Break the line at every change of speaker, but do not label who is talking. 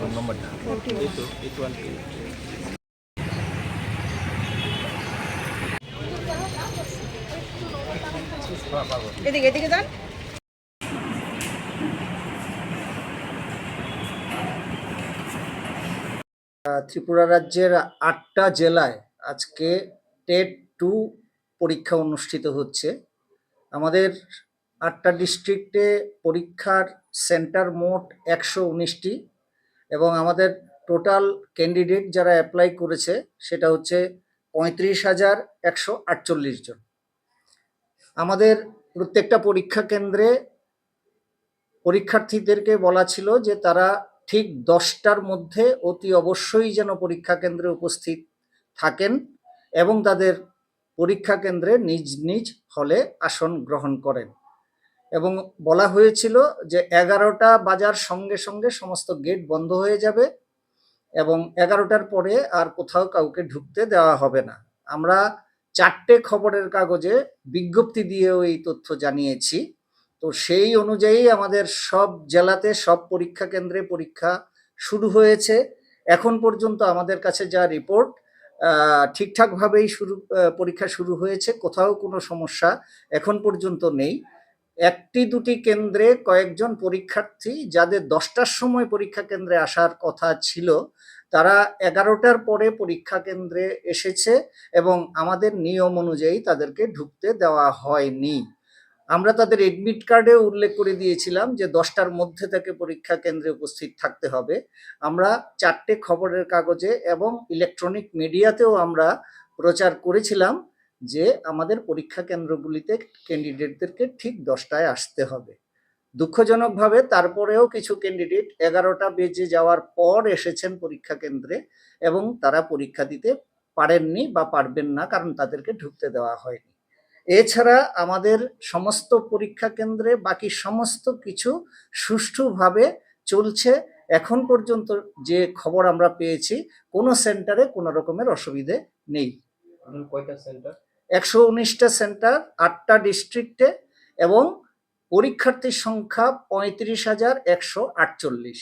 Room নম্বরটা
এদিকে এদিকে যান।
ত্রিপুরা রাজ্যের আটটা জেলায় আজকে টেট টু পরীক্ষা অনুষ্ঠিত হচ্ছে। আমাদের আটটা ডিস্ট্রিক্টে পরীক্ষার সেন্টার মোট একশো উনিশটি। এবং আমাদের টোটাল ক্যান্ডিডেট যারা অ্যাপ্লাই করেছে, সেটা হচ্ছে পঁয়ত্রিশ হাজার একশো আটচল্লিশ জন। আমাদের প্রত্যেকটা পরীক্ষা কেন্দ্রে পরীক্ষার্থীদেরকে বলা ছিল যে তারা ঠিক দশটার মধ্যে অতি অবশ্যই যেন পরীক্ষা কেন্দ্রে উপস্থিত থাকেন এবং তাদের পরীক্ষা কেন্দ্রে নিজ নিজ হলে আসন গ্রহণ করেন। এবং বলা হয়েছিল যে এগারোটা বাজার সঙ্গে সঙ্গে সমস্ত গেট বন্ধ হয়ে যাবে এবং এগারোটার পরে আর কোথাও কাউকে ঢুকতে দেওয়া হবে না। আমরা চারটে খবরের কাগজে বিজ্ঞপ্তি দিয়েও এই তথ্য জানিয়েছি। তো সেই অনুযায়ী আমাদের সব জেলাতে সব পরীক্ষা কেন্দ্রে পরীক্ষা শুরু হয়েছে। এখন পর্যন্ত আমাদের কাছে যা রিপোর্ট ঠিকঠাকভাবেই শুরু পরীক্ষা শুরু হয়েছে। কোথাও কোনো সমস্যা এখন পর্যন্ত নেই। একটি দুটি কেন্দ্রে কয়েকজন পরীক্ষার্থী যাদের দশটার সময় পরীক্ষা কেন্দ্রে আসার কথা ছিল, তারা এগারোটার পরে পরীক্ষা কেন্দ্রে এসেছে এবং আমাদের নিয়ম অনুযায়ী তাদেরকে ঢুকতে দেওয়া হয়নি। আমরা তাদের এডমিট কার্ডে উল্লেখ করে দিয়েছিলাম যে দশটার মধ্যে তাকে পরীক্ষা কেন্দ্রে উপস্থিত থাকতে হবে। আমরা চারটে খবরের কাগজে এবং ইলেকট্রনিক মিডিয়াতেও আমরা প্রচার করেছিলাম। যে আমাদের পরীক্ষা কেন্দ্রগুলিতে ক্যান্ডিডেটদেরকে ঠিক দশটায় আসতে হবে। দুঃখজনকভাবে তারপরেও কিছু ক্যান্ডিডেট এগারোটা বেজে যাওয়ার পর এসেছেন পরীক্ষা কেন্দ্রে এবং তারা পরীক্ষা দিতে পারেননি বা পারবেন না কারণ তাদেরকে ঢুকতে দেওয়া হয়নি। এছাড়া আমাদের সমস্ত পরীক্ষা কেন্দ্রে বাকি সমস্ত কিছু সুষ্ঠুভাবে চলছে। এখন পর্যন্ত যে খবর আমরা পেয়েছি, কোনো সেন্টারে কোনো রকমের অসুবিধে নেই।
কয়টা সেন্টার
একশো উনিশটা সেন্টার আটটা ডিস্ট্রিক্টে এবং পরীক্ষার্থীর সংখ্যা পঁয়ত্রিশ হাজার একশো আটচল্লিশ.